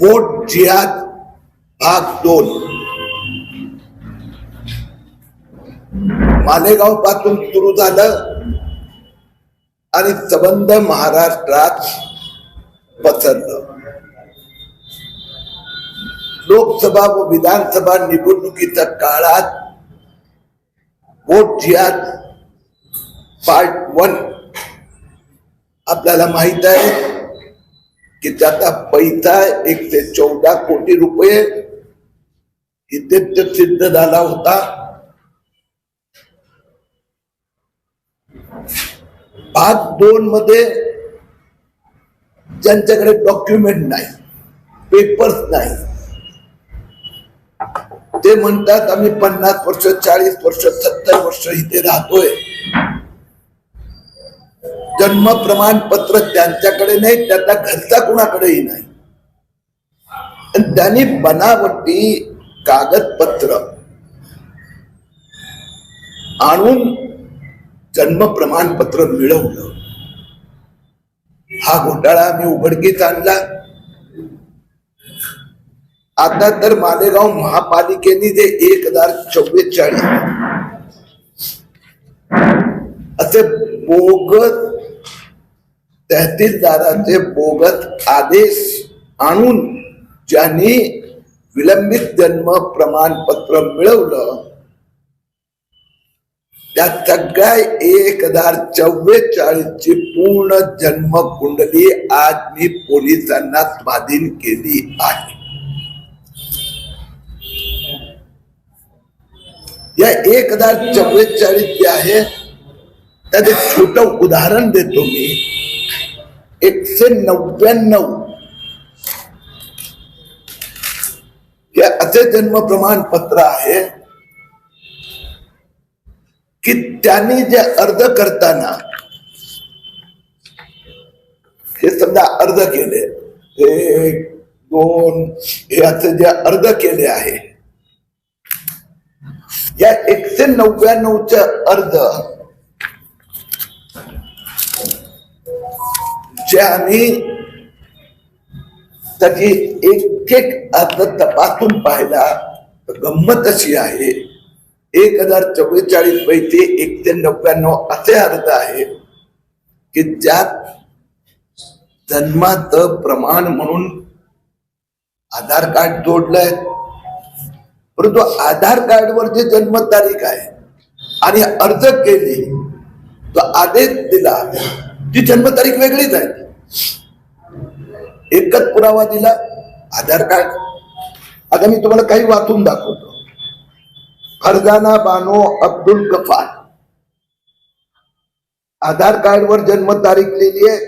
Vote जिहाद भाग दोन. मालेगावपासून सुरू झालं आणि संबंध महाराष्ट्रात पसरलं. लोकसभा व विधानसभा निवडणुकीच्या काळात वोट जिहाद पार्ट वन आपल्याला माहीत आहे की त्याचा पैसा एकशे चौदा कोटी रुपये इथे सिद्ध झाला होता. भाग दोन मध्ये ज्यांच्याकडे डॉक्युमेंट नाही पेपर्स नाही ते म्हणतात आम्ही पन्नास वर्ष चाळीस वर्ष सत्तर वर्ष इथे राहतोय. जन्म प्रमाणपत्र त्यांच्याकडे नाही त्याचा घरचा कुणाकडेही नाही. आणि त्यांनी बनावटी कागदपत्र आणून जन्म प्रमाणपत्र मिळवलं. हा घोटाळा मी उघडकीस आणला. आता तर मालेगाव महापालिकेने जे एक हजार चव्वेचाळीस असे बोगस तहसीलदाराचे बोगत आदेश आणून ज्यांनी विलंबित जन्म प्रमाणपत्र मिळवलं त्या सगळ्या एक हजार चव्वेचाळीस ची पूर्ण जन्म कुंडली आज मी पोलिसांना स्वाधीन केली आहे. या एक हजार चव्वेचाळीस जे आहे त्याचे छोट उदाहरण देतो मी. एकशे नव्याण्णव. हे असे जन्म प्रमाणपत्र आहे की त्यांनी जे अर्ज करताना हे समजा अर्ज केले एक दोन हे असे जे अर्ज केले आहे या एकशे नव्याण्णवचे अर्ज जे आम्ही त्याची एक एक अर्थ तपासून पाहिला तर गंमत अशी आहे एक हजार चव्वेचाळीस पैकी एकशे नव्याण्णव असे अर्ज आहे की ज्यात जन्माचं प्रमाण म्हणून आधार कार्ड जोडलंय. परंतु आधार कार्डवरची जे जन्मतारीख आहे आणि अर्ज केली तो आदेश दिला. ती जन्मतारीख वेगळीच आहे. एकच पुरावा दिला आधार कार्ड. आता मी तुम्हाला काही वाचून दाखवतो. फरजाना बानो अब्दुल गफार. आधार कार्ड वर जन्मतारीख लिहिली आहे.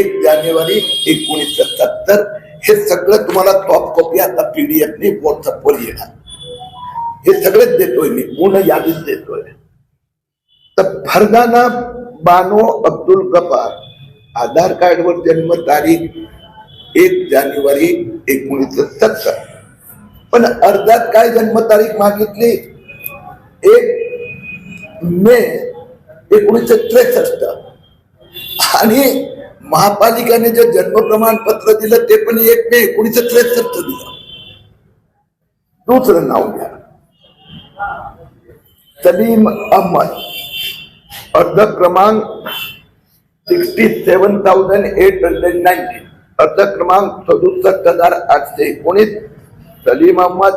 एक जानेवारी एकोणीसशे सत्तर. हे सगळं तुम्हाला टॉप कॉपी आता पीडीएफने व्हॉट्सअपवर येणार. हे सगळेच देतोय मी. पूर्ण यादीच देतोय. तर फरदाना बानो अब्दुल गफार. आधार कार्डवर जन्म तारीख एक जानेवारी एकोणीसशे सत्तर. पण अर्जात काय जन्म तारीख मागितली? एक मे एकोणीसशे त्रेसष्ट. आणि महापालिकेने जे जन्म प्रमाणपत्र दिलं ते पण एक मे एकोणीसशे त्रेसष्ट दिलं. दुसरं नाव घ्या. सलीम अहमद. अर्ज क्रमांक sixty seven thousand eight hundred ninety अर्ज क्रमांक सदुसष्ट हजार आठशे एकोणीस. सलीम अहमद.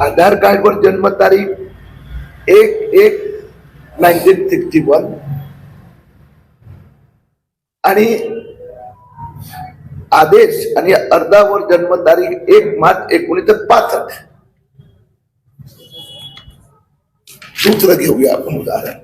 आधार कार्डवर जन्मतारीख एक एक नाईन्टीन सिक्स्टी वन. आणि आदेश आणि अर्जावर जन्मतारीख एक मार्च एकोणीसशे पासष्ट. दुसरं घेऊया आपण उदाहरण।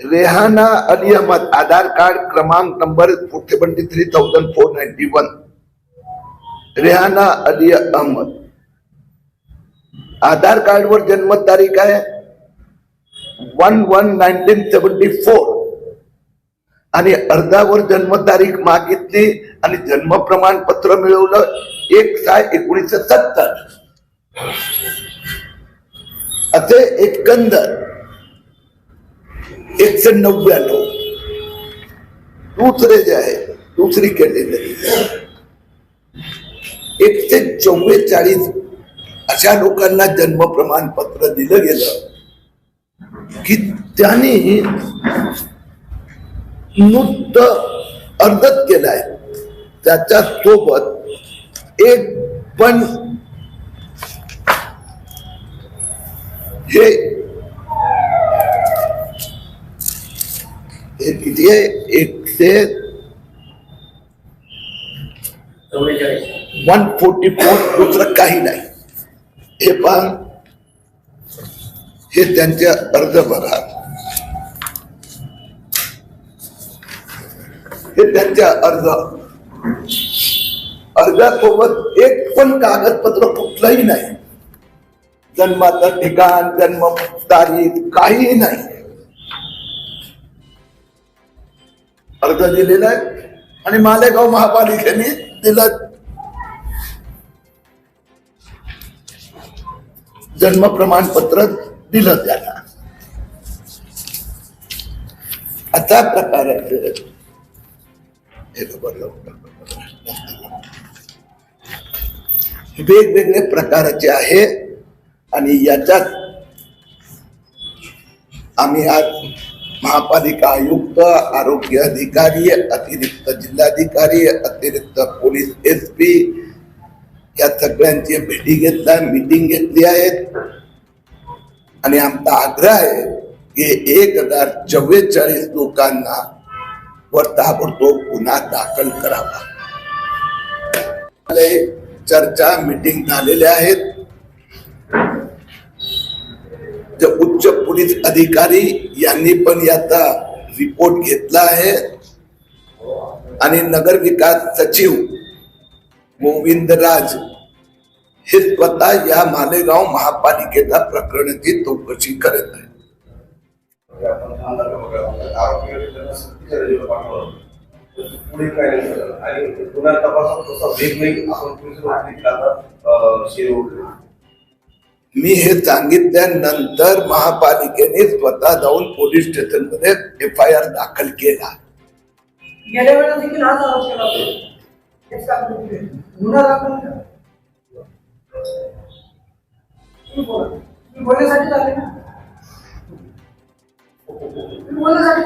रेहाना अली अहमद आधार कार्ड क्रमांक number seventy three thousand four ninety one. Rehana Ali Ahmed Aadhaar कार्डवर जन्म तारीख आहे one one nineteen seventy four. आणि अर्जावर जन्मतारीख मागितली आणि जन्म प्रमाणपत्र मिळवलं एक साय एकोणीसशे सत्तर. असे एकंदर एकशे नव्याण्णव. दुसरे जे आहे दुसरी कॅटेगरी एकशे चव्वेचाळीस अशा लोकांना जन्म प्रमाणपत्र दिलं गेलं की त्यांनी नुसतं अर्जच केलाय. त्याच्या सोबत एक पण हे किती आहे एकशे वन फोर्टी फोर दुसरं काही नाही. हे पण हे त्यांचे अर्ज बघा हे त्यांच्या अर्ज अर्जासोबत एक पण कागदपत्र कुठलंही नाही. जन्माचं ठिकाण जन्म तारीख काहीही नाही. अर्ज दिलेला आहे आणि मालेगाव महापालिकेने दिलं. जन्म प्रमाणपत्र दिलं त्याला. अशा प्रकारे हे बघा, वेगवेगळे प्रकारचे आहे. आणि याच्यात आम्ही आज महापालिका आयुक्त आरोग्य अधिकारी अतिरिक्त जिल्हाधिकारी अतिरिक्त पोलीस एस पी या सगळ्यांची भेटी घेतल्या मिटिंग घेतली आहेत. आणि आमचा आग्रह आहे की एक हजार चव्वेचाळीस लोकांना वर ताबडतोब गुन्हा दाखल करावा. चर्चा मिटिंग झालेल्या आहेत. जे उच्च पोलीस अधिकारी यांनी पण याचा रिपोर्ट घेतला आहे. आणि नगर विकास सचिव गोविंद राज हे स्वतः या मालेगाव महापालिकेचा प्रकरणाची चौकशी करत आहे पुढे काय. आणि गुन्हा तपासात तसा वेग नाही आपण पोलीस आता शिरू मी हे सांगितल्यानंतर महापालिकेने स्वतः जाऊन पोलीस स्टेशनमध्ये एफ आय आर दाखल केला. गेल्या वेळेला देखील हाच आरोप केला. गुन्हा दाखल बोलण्यासाठी ना. बोलण्यासाठी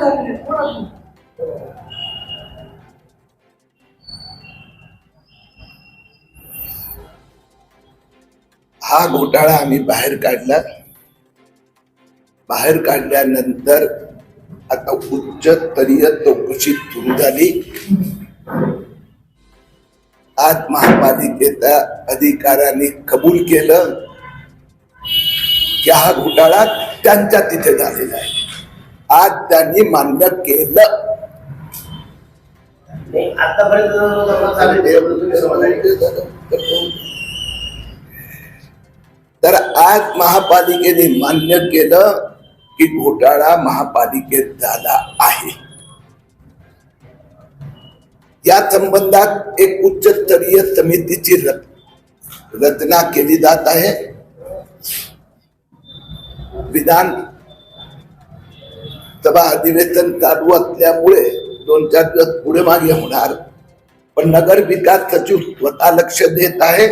हा घोटाळा आम्ही बाहेर काढला. बाहेर काढल्यानंतर आता उच्चस्तरीय चौकशी सुरू झाली. आज महापालिकेच्या अधिकाऱ्यांनी कबूल केलं की हा घोटाळा त्यांच्या तिथे झालेला आहे. आज त्यांनी मान्य केलं. आतापर्यंत तर आज महापालिकेने मान्य केलं की घोटाळा महापालिकेत झाला आहे. या संबंधात एक उच्चस्तरीय समितीची रचना केली जात आहे. विधान सभा अधिवेशन चालू असल्यामुळे दोन चार दिवस पुढे मागे होणार पण नगर विकास सचिव स्वतः लक्ष देत आहे.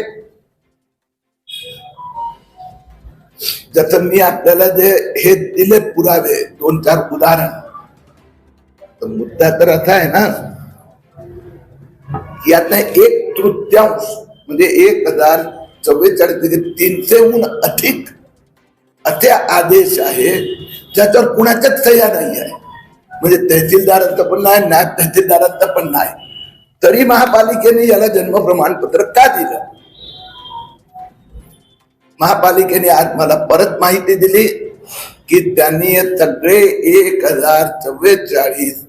त्याचं मी आपल्याला जे हे दिले पुरावे दोन चार उदाहरण. तर मुद्दा तर असा आहे ना की आता एक तृतीयांश म्हणजे एक हजार चव्वेचाळीस तीनशेहून अधिक असे आदेश आहे ज्याच्यावर कुणाच्याच सह्या नाही आहे म्हणजे तहसीलदारांचा पण नाही नायब तहसीलदारांचा पण नाही. तरी महापालिकेने याला जन्म प्रमाणपत्र का दिलं? महापालिकेने आज मला परत माहिती दिली की त्यांनी सगळे एक हजार चव्वेचाळीस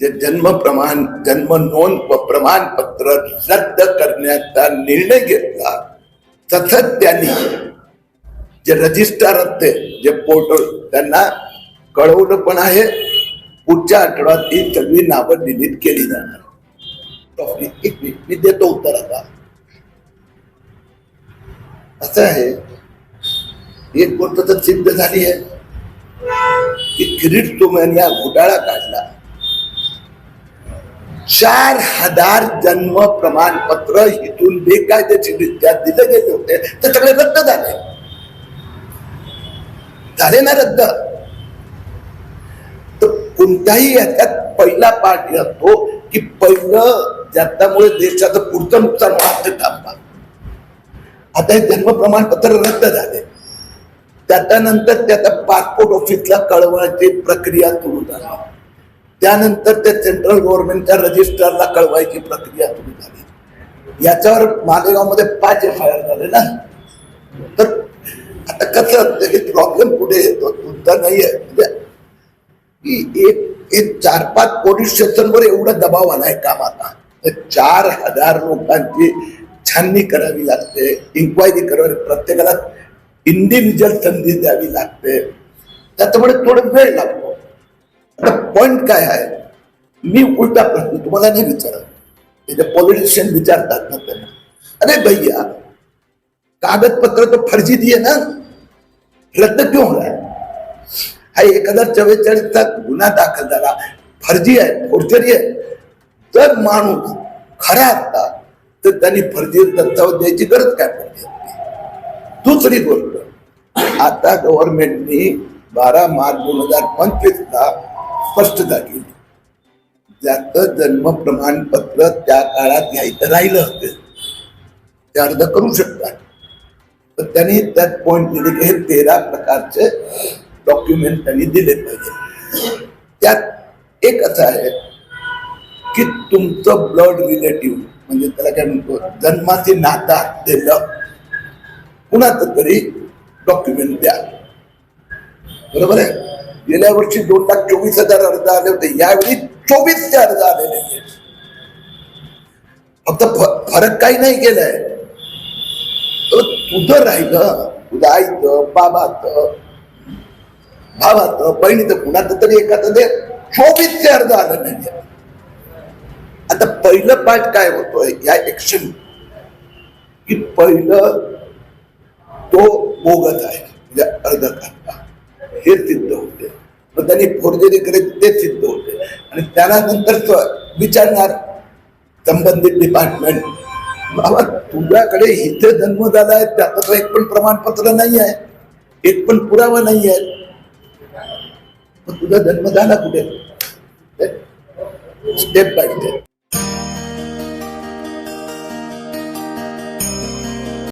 जे जन्म प्रमाण जन्म नोंद व प्रमाणपत्र रद्द करण्याचा निर्णय घेतला. तसंच त्यांनी जे रजिस्टर असते जे पोर्टल त्यांना कळवलं पण आहे. पुढच्या आठवड्यात ही सगळी नावं डिलीट केली जाणार. एक मिनिट मी देतो उत्तर आता. असं आहे. एक गोष्ट तर सिद्ध झाली आहे की किरीट तुम्ही या घोटाळा काढला. चार हजार जन्म प्रमाणपत्र इथून बेकायदेशीरित्या दिले गेले होते. ते सगळे रद्द झाले. झाले ना रद्द? तर कोणत्याही याच्यात पहिला पाठ असतो की पहिलं ज्याच्यामुळे देशाचं पुढचं नुकसान होणार ते थांबवा आता हे जन्म प्रमाणपत्र रद्द झाले. त्याच्यानंतर त्याचा पासपोर्ट ऑफिसला कळवण्याची प्रक्रिया सुरू झाली. त्यानंतर त्या सेंट्रल गव्हर्नमेंटच्या रजिस्ट्रारला कळवायची प्रक्रिया सुरू झाली. याच्यावर मालेगावमध्ये पाच एफ आय आर झाले ना. तर आता कसं असतं की प्रॉब्लेम कुठे येतो तुमचा नाही आहे म्हणजे की एक चार पाच पोलीस स्टेशनवर एवढा दबाव आलाय काम आता. चार हजार लोकांची छाननी करावी लागते इन्क्वायरी करावी प्रत्येकाला इंडिव्हिज्युअल संधी द्यावी लागते. त्याच्यामुळे थोडं वेळ लागतो. आता पॉइंट काय आहे? मी उलटा प्रश्न तुम्हाला नाही विचारत. त्याचे पॉलिटिशियन विचारतात ना त्यांना. अरे भैया कागदपत्र तो फर्जी दिए ना. रद्द क्यों हो रहा है हा एक हजार चव्वेचाळीसचा गुन्हा दाखल झाला. फर्जी आहे फोर्जरी आहे. जर माणूस खरा असता तर त्यांनी फर्जी दस्तावेज द्यायची गरज काय पडली दुसरी गोष्ट आता गव्हर्नमेंटनी बारा मार्च दोन हजार पंचवीस ला स्पष्टता केली. ज्याचं जन्म प्रमाणपत्र त्या काळात घ्यायचं राहिलं असेल ते अर्ज करू शकतात. तर त्यांनी त्यात पॉइंट दिले की हे तेरा प्रकारचे डॉक्युमेंट त्यांनी दिले पाहिजे. त्यात एक असं आहे की तुमचं ब्लड रिलेटिव्ह म्हणजे त्याला काय म्हणतो जन्माचे नाता दिलं कुणाचं तरी डॉक्युमेंट द्या. बरोबर आहे? गेल्या वर्षी दोन लाख चोवीस हजार अर्ज आले होते. यावेळी चोवीसशे अर्ज आलेले आहेत. फक्त फरक काही नाही केलाय. तर तुझं राहिलं तुझं आईचं बाबाचं भावाचं बहिणीचं कुणाचं तरी एखादं ते चोवीसशे अर्ज आलं नाही आता पहिलं पाठ काय होतोय या एक्शन की पहिलं तो बोगत आहे. म्हणजे अर्ध करता. हे सिद्ध होते. मग त्यांनी फोर्जरी करेल ते सिद्ध होते. आणि त्यानंतर विचारणार संबंधित डिपार्टमेंट बाबा तुझ्याकडे इथे जन्म झाला आहे. त्याचं एक पण प्रमाणपत्र नाही आहे. एक पण पुरावा नाही आहे. तुझा जन्म झाला कुठे? Step by step